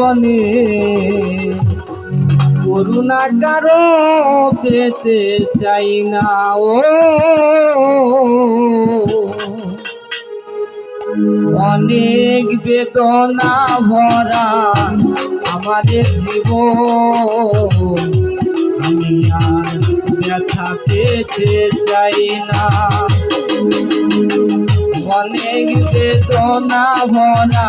জীবনে করুণা কারও পেতে চাই না ও। অনেক বেদনা ভরা আমাদের জীবন। ব্যথা পেতে চাই না। অনেক বেদনা ভরা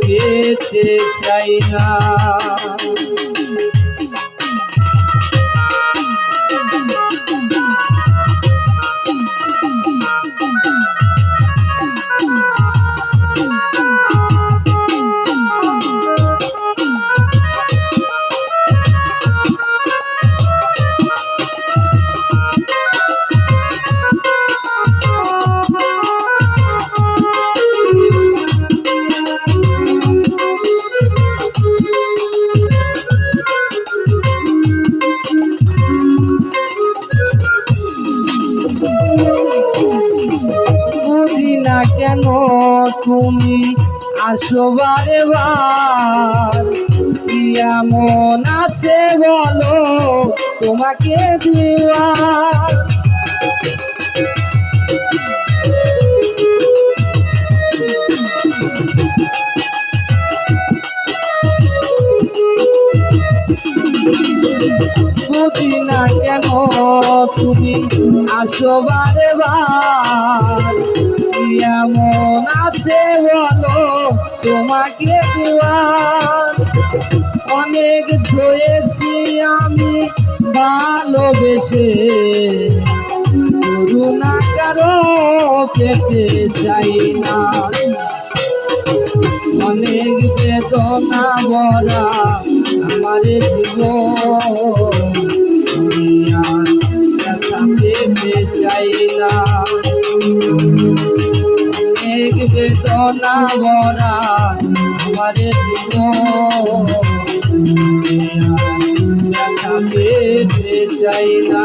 পেতে চাই না। তুমি আসো বারে বার। কি এমন আছে বলো তোমাকে দেওয়া বুঝি না কেন তুমি আসো বারে। আছে বলো, তোমাকে দেওয়ার অনেক ঝয়েছি আমি ভালোবেসে। করুণা কারও পেতে চাই না। অনেক বেদনা ভরা আমার জীবন। চাই না অনেক বেদনা ভরা আমার চাই না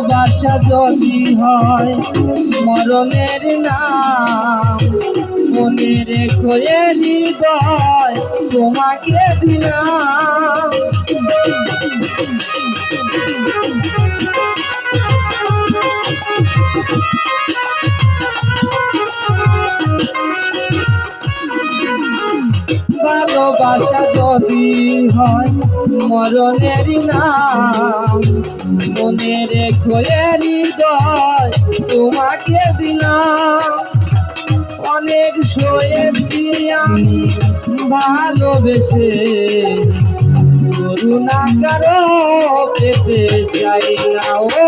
ভালোবাসা যদি হয়, মরণের নাম মনে রেখো হৃদয় তোমাকে দিলাম। ভালোবাসা যদি হয়, মরণের নাম মনে রেখো হৃদয় তোমাকে দিলাম। অনেক সয়েছি আমি ভালোবেসে। করুণা কারও পেতে চাই না ও।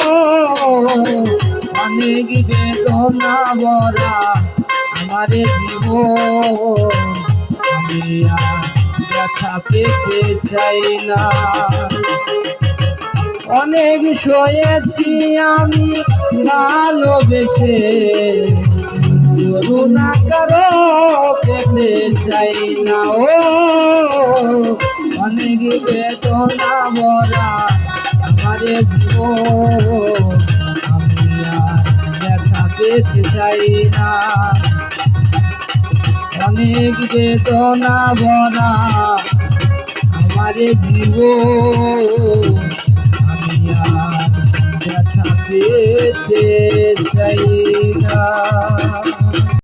অনেক বেদনা ভরা আমার জীবন আমি আর ব্যথা পেতে চাই না। অনেক সয়েছি আমি ভালোবেসে। করুণা কারও পেতে চাই না ও। অনেক বেদনা ভরা আমার ব্যথা পেতে চাই না। অনেক বেদনা ভরা আমার জীবন। ব্যথা পেতে চাই না।